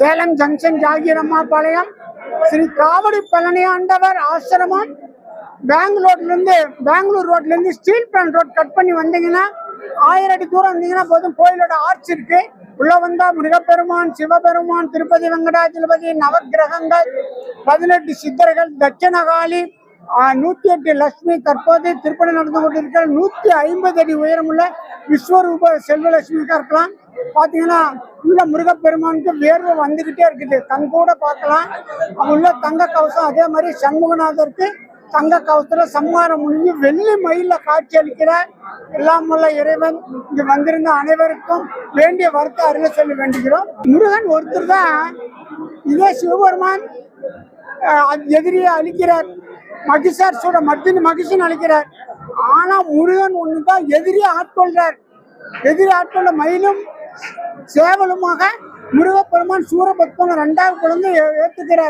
Salem junction ஜாகிரம்மா பாளையம் ஸ்ரீ காவடி பழனி ஆண்டவர் ஆசிரமம். பெங்களூர்ல இருந்து பெங்களூர் ரோட்ல இருந்து ஸ்டீல் பிளான் ரோட் கட் பண்ணி வந்தீங்கன்னா ஆயிரம் அடி தூரம் வந்தீங்கன்னா போதும் கோயிலோட ஆர்ச் இருக்கு. உள்ள வந்தா முருகப்பெருமான் சிவபெருமான் திருப்பதி வெங்கடாஜலபதி நவக்கிரகங்கள் பதினெட்டு சித்தர்கள் தட்சணகாளி நூத்தி எட்டு லட்சுமி தற்போது திருப்பணி நடந்து கொண்டிருக்கிற நூத்தி ஐம்பது அடி உயரமுள்ள விஸ்வரூப செல்வலட்சுமிக்கா இருக்கலாம். பாத்தீங்கன்னா உள்ள முருகப்பெருமானுக்கு வேர்வை வந்துகிட்டே இருக்குது. கண் கூட பார்க்கலாம். உள்ள தங்க கவசம் அதே மாதிரி சண்முகநாதருக்கு தங்க கவசத்துல சம்மாரம் முடிஞ்சு வெள்ளி மயில காட்சி அளிக்கிற எல்லாமுள்ள இறைவன் இங்கு வந்திருந்த அனைவருக்கும் வேண்டிய வருத்த அருள சொல்ல வேண்டுகிறோம். முருகன் ஒருத்தர் தான் இதே சிவபெருமான் எதிரியை அழிக்கிறார். மகிஷார் சூட மத்தின் மகிஷன் அழிக்கிறார். ஆனா முருகன் ஒண்ணுதான் எதிரியை ஆட்கொள்றார். எதிரி ஆட்கொள்ள மயிலும் சேவலுமாக முருகப்பெருமான் சூரபத்மன் ரெண்டாவது குழந்தை ஏற்றுக்கிறார் ஏத்துக்கிறார்.